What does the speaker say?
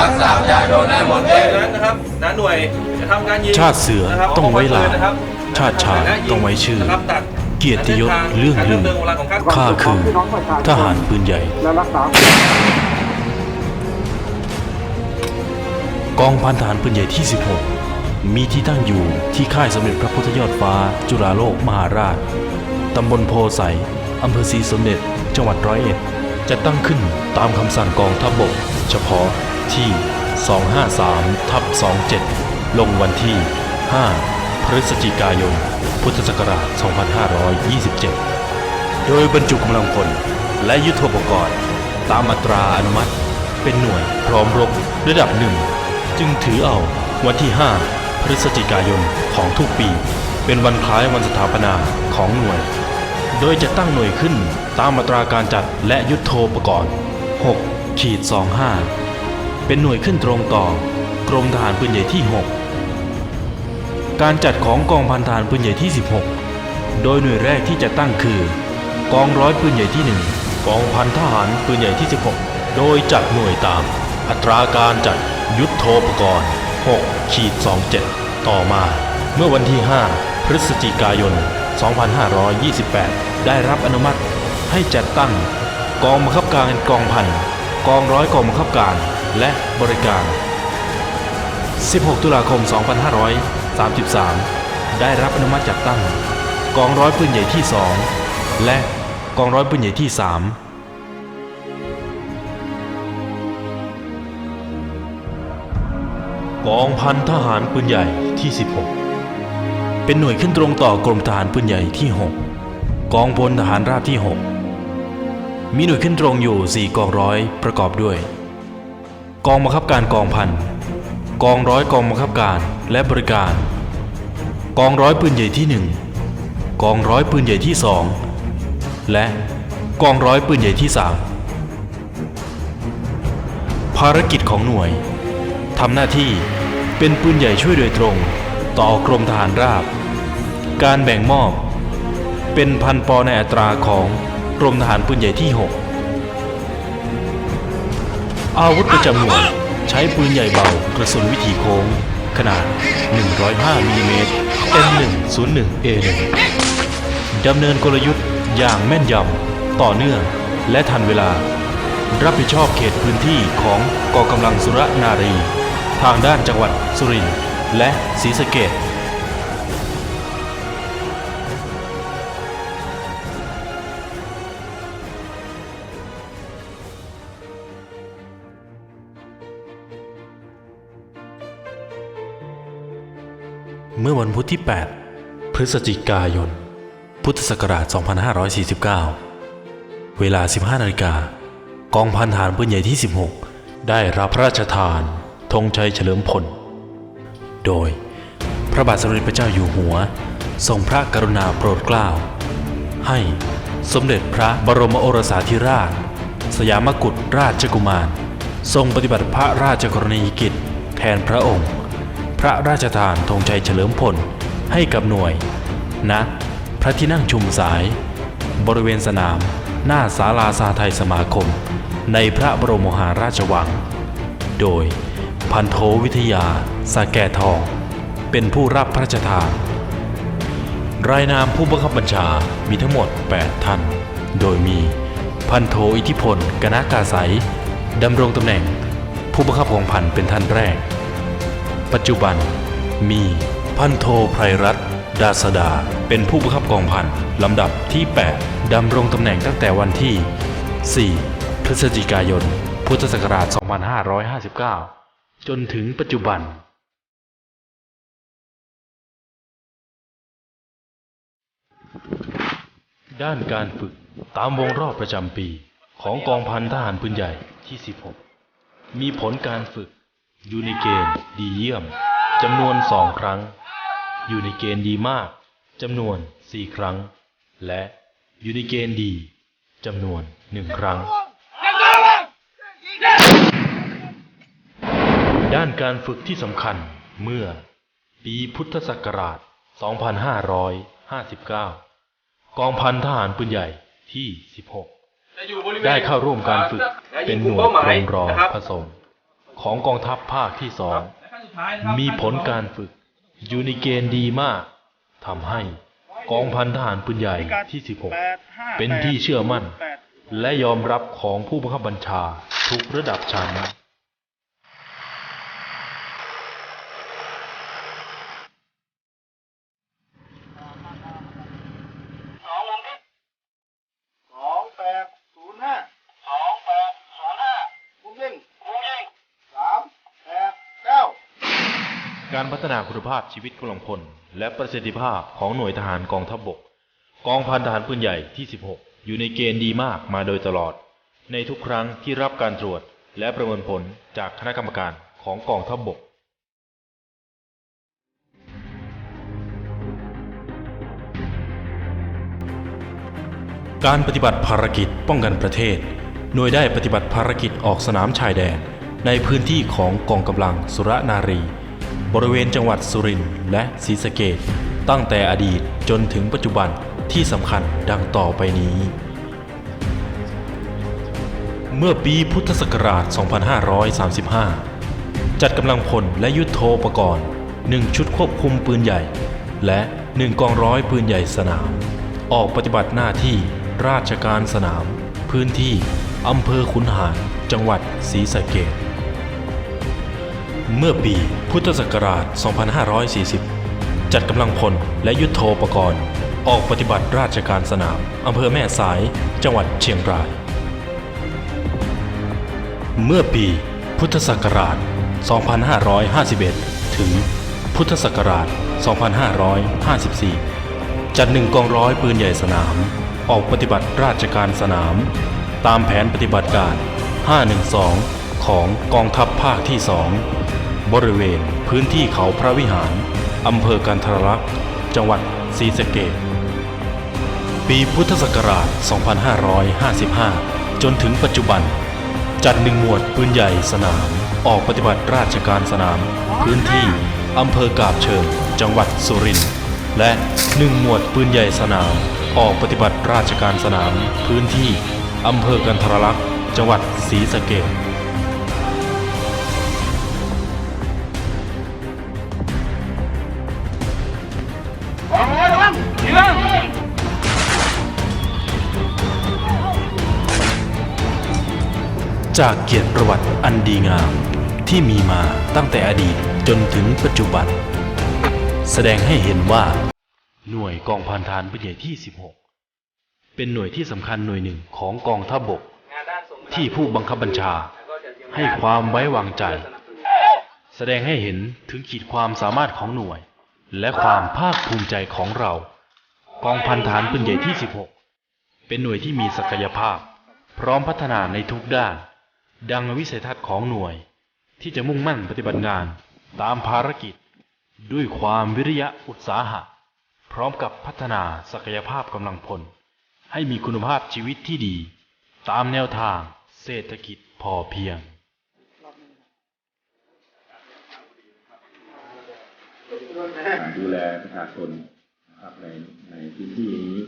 รักษาประชาชนและมนเองนั้นนะครับนะหน่วยจะทำการยิงชาติเสือนะครับต้องไว้ลานะครับชาติชายต้องไว้ชื่อนะครับตัดเกียรติยศเรื่องลือการดำนินเวลาของข้าข้าคือทหารปืนใหญ่และรักษากองพันทหารปืนใหญ่ที่ 16 มีที่ตั้งอยู่ที่ค่ายสมเด็จพระพุทธยอดฟ้า จุฬาโลกมหาราช ตำบลโพไสยอำเภอศรีสมเด็จ จังหวัดร้อยเอ็ด จะตั้งขึ้นตามคำสั่งกองทัพบกเฉพาะ ที่ 253ทับ27 ลงวันที่ 5 พฤศจิกายน พุทธศักราช 2527 โดยบรรจุกำลังพลและยุทโธปกรณ์ ตามอัตราอนุมัติ เป็นหน่วยพร้อมรบระดับหนึ่ง จึงถือเอาวันที่ 5 พฤศจิกายนของทุกปี เป็นวันคล้ายวันสถาปนาของหน่วย โดยจะตั้งหน่วยขึ้นตามอัตราการจัดและยุทโธปกรณ์6ขีด25 เป็นหน่วยขึ้นตรงต่อกรมทหารปืนใหญ่ที่ 6 การจัดของกองพันทหารปืนใหญ่ที่ 16 โดยหน่วยแรกที่จะตั้งคือ กองร้อยปืนใหญ่ที่ 1 กองพันทหารปืนใหญ่ที่ 16 โดยจัดหน่วยตาม อัตราการจัดยุทธโธปกรณ์6ขีด27 ต่อมา เมื่อวันที่ 5 พฤศจิกายน 2528 ได้รับอนุมัติให้จัดตั้ง กองบังคับการกองพันกองร้อยกองบังคับการ และบริการ 16 ตุลาคม 2533 ได้รับอนุมัติจัดตั้ง กองร้อยปืนใหญ่ที่ 2 และกองร้อยปืนใหญ่ที่ 3กองพันทหารปืนใหญ่ที่ 16 เป็นหน่วยขึ้นตรงต่อกรมทหารปืนใหญ่ที่ 6 กองพลทหารราบที่ 6 มีหน่วยขึ้นตรงอยู่ 4 กองร้อยประกอบด้วย กองบังคับการกองพัน กองร้อยกองบังคับการและบริการ กองร้อยปืนใหญ่ที่ 1 กองร้อยปืนใหญ่ที่ 2 และกองร้อยปืนใหญ่ที่ 3 ภารกิจของหน่วยทำหน้าที่เป็นปืนใหญ่ช่วยโดยตรง ต่อกรมทหารราบ การแบ่งมอบ เป็นพันปอในอัตราของกรมทหารปืนใหญ่ที่ 6 อาวุธประจำหน่วยใช้ปืนใหญ่เบากระสุนวิถีโค้ง ขนาด 105มิลลิเมตร M101A1 ดำเนินกลยุทธ์อย่างแม่นยำ ต่อเนื่อง และทันเวลา รับผิดชอบเขตพื้นที่ของกองกำลังสุรนารี ทางด้านจังหวัดสุรินทร์และศรีสะเกษ เมื่อวันพุธที่ 8 พฤศจิกายน พุทธศักราช 2549 เวลา 15นาฬิกากองพันทหารปืนใหญ่ที่ 16 ได้รับพระราชทานธงชัยเฉลิมพล โดยพระบาทสมเด็จพระเจ้าอยู่หัว ทรงพระกรุณาโปรดเกล้า ให้สมเด็จพระบรมโอรสาธิราช สยามกุฎราชกุมาร ทรงปฏิบัติพระราชกรณียกิจแทนพระองค์ พระราชทานธงชัยเฉลิมพล ให้กับหน่วยณพระที่นั่งชุมสาย บริเวณสนาม หน้าศาลาสาไทยสมาคม ในพระบรมมหาราชวัง โดยพันโทวิทยาสาแก่ทอง เป็นผู้รับพระราชทาน รายนามผู้บังคับบัญชามีทั้งหมด 8 ท่าน โดยมีพันโทอิทธิพล กนากาไสยดำรงตำแหน่ง ผู้บังคับกองพันเป็นท่านแรก ปัจจุบัน มีพันโทไพรรัตดาสดา เป็นผู้บังคับกองพันลำดับที่ 8 ดำรงตำแหน่งตั้งแต่วันที่ 4 พฤศจิกายน พุทธศักราช 2559 จนถึงปัจจุบัน ด้านการฝึกตามวงรอบประจำปีของกองพันทหารปืนใหญ่ที่ 16 มีผลการฝึก อยู่ในเกณฑ์ดีเยี่ยมจำนวนสองครั้ง อยู่ในเกณฑ์ดีมากจำนวนสี่ครั้ง และอยู่ในเกณฑ์ดีจำนวนหนึ่งครั้ง ด้านการฝึกที่สำคัญเมื่อ ปีพุทธศักราช 2559 กองพันทหารปืนใหญ่ที่จะอยู่บริเว16ณได้เข้าร่วมการฝึกและเป็ยินงหกลุ่มน่วยเป้าหมากรยมรอนะครับผสม ของกองทัพภาคที่สองและขั้นสุดท้ายนะครับมีผลการฝึกอยู่ในเกณฑ์ดีมากทำให้กองพันทหารปืนใหญ่ที่ 16 เป็นที่เชื่อมั่น และยอมรับของผู้บังคับบัญชาทุกระดับชั้น สองแปดศูนย์ห้าสองแปดศูนย์ห้าคุมยิงคุมยิงสามแปดเก้า การพัฒนาคุณภาพชีวิตกำลังพล และประสิทธิภาพของหน่วยทหารกองทัพบก กองพันทหารปืนใหญ่ที่ 16 อยู่ในเกณฑ์ดีมากมาโดยตลอด ในทุกครั้งที่รับการตรวจและประเมินผลจากคณะกรรมการของกองทัพบกการปฏิบัติภารกิจป้องกันประเทศ หน่วยได้ปฏิบัติภารกิจออกสนามชายแดน ในพื้นที่ของกองกำลังสุรนารี บริเวณจังหวัดสุรินทร์และศรีสะเกดตั้งแต่อดีตจนถึงปัจจุบันที่สำคัญดังต่อไปนี้ เมื่อปีพุทธศักราช 2535 จัดกำลังพลและยุทโธปกรณ์ 1 ชุดควบคุมปืนใหญ่ และ 1 กองร้อยปืนใหญ่สนาม ออกปฏิบัติหน้าที่ราชการสนาม พื้นที่อำเภอขุนหาร จังหวัดศรีสะเกษ เมื่อปีพุทธศักราช 2540 จัดกำลังพลและยุทโธปกรณ์ ออกปฏิบัติราชการสนามอำเภอแม่สาย จังหวัดเชียงราย เมื่อปีพุทธศักราช 2551 ถึงพุทธศักราช 2554 จัดหนึ่งกองร้อยปืนใหญ่สนาม ออกปฏิบัติราชการสนาม ตามแผนปฏิบัติการ 512 ของกองทัพภาคที่ 2 บริเวณพื้นที่เขาพระวิหาร อำเภอกันทรลักษ์ จังหวัดศรีสะเกษปีพุทธศักราช 2555 จนถึงปัจจุบัน จัดหนึ่งหมวดปืนใหญ่สนาม ออกปฏิบัติราชการสนาม พื้นที่อำเภอกาบเชิง จังหวัดสุรินทร์และหนึ่งหมวดปืนใหญ่สนาม ออกปฏิบัติราชการสนาม พื้นที่อำเภอกันทรลักษ์ จังหวัดศรีสะเกษ จากเกียรติประวัติอันดีงาม ที่มีมาตั้งแต่อดีตจนถึงปัจจุบัน แสดงให้เห็นว่า หน่วยกองพันทารปืนใหญ่ที่ 16 เป็นหน่วยที่สำคัญหน่วยหนึ่งของกองทัพบก ที่ผู้บังคับบัญชาให้ความไว้วางใจ แสดงให้เห็นถึงขีดความสามารถของหน่วย และความภาคภูมิใจของเรา กองพันทหารปืนใหญ่ที่ 16 เป็นหน่วยที่มีศักยภาพ พร้อมพัฒนาในทุกด้าน ดังวิสัยทัศน์ของหน่วย ที่จะมุ่งมั่นปฏิบัติงานตามภารกิจ ด้วยความวิริยะอุตสาหะ พร้อมกับพัฒนาศักยภาพกำลังพล ให้มีคุณภาพชีวิตที่ดี ตามแนวทางเศรษฐกิจพอเพียงดูแลประชาชนนะครับในในพื้นที่นี้